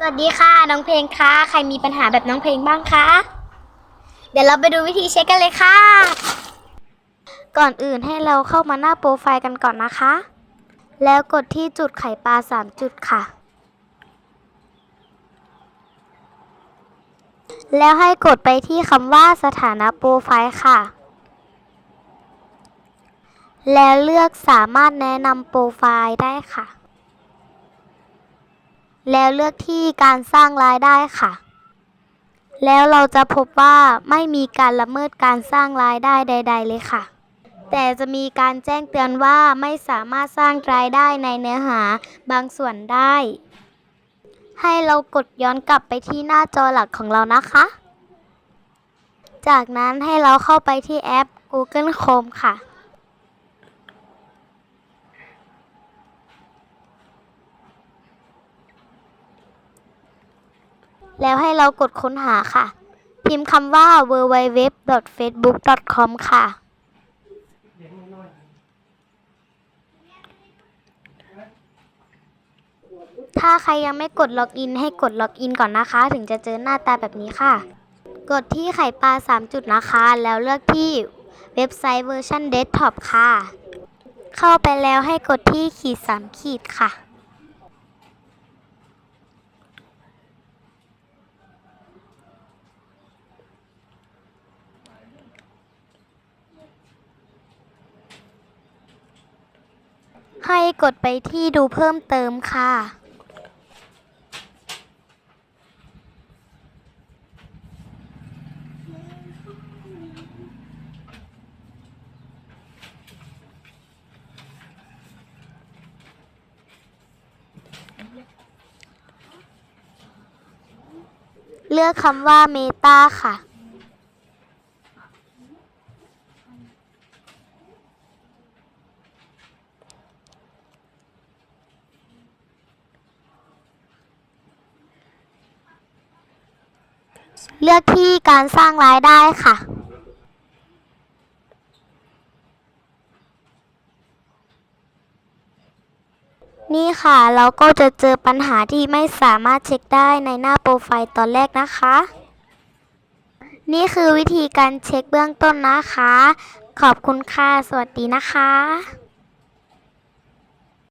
สวัสดีค่ะน้องเพลงคะใครมีปัญหาแบบน้องเพลงบ้างคะเดี๋ยวเราไปดูวิธีเช็คกันเลยค่ะ ก่อนอื่นให้เราเข้ามาหน้าโปรไฟล์กันก่อนนะคะ แล้วกดที่จุดไข่ปลา 3 จุดค่ะ แล้วให้กดไปที่คำว่าสถานะโปรไฟล์ค่ะ แล้วเลือกสามารถแนะนำโปรไฟล์ได้ค่ะ แล้วเลือกที่การสร้างรายได้ค่ะ แล้วเราจะพบว่าไม่มีการละเมิดการสร้างรายได้ใด ๆ เลยค่ะ แต่จะมีการแจ้งเตือนว่าไม่สามารถสร้างรายได้ในเนื้อหาบางส่วนได้ ให้เรากดย้อนกลับไปที่หน้าจอหลักของเรานะคะ จากนั้นให้เราเข้าไปที่แอป Google Chrome ค่ะ แล้วให้เรากดค้นหาค่ะ พิมพ์คำว่า www.facebook.com ค่ะ ถ้าใครยังไม่กดล็อกอินให้กดล็อกอินก่อนนะคะ ถึงจะเจอหน้าตาแบบนี้ค่ะ กดที่ไข่ปลา 3 จุดนะคะ แล้วเลือกที่เว็บไซต์เวอร์ชันเดสก์ท็อปค่ะ เข้าไปแล้วให้กดที่ขีด 3 ขีดค่ะ ให้กดไปที่ดูเพิ่มเติมค่ะ เลือกคำว่าเมตาค่ะ เลือกที่การสร้างรายได้ค่ะ นี่ค่ะ เราก็จะเจอปัญหาที่ไม่สามารถเช็คได้ในหน้าโปรไฟล์ตอนแรกนะคะ นี่คือวิธีการเช็คเบื้องต้นนะคะ ขอบคุณค่ะ สวัสดีนะคะ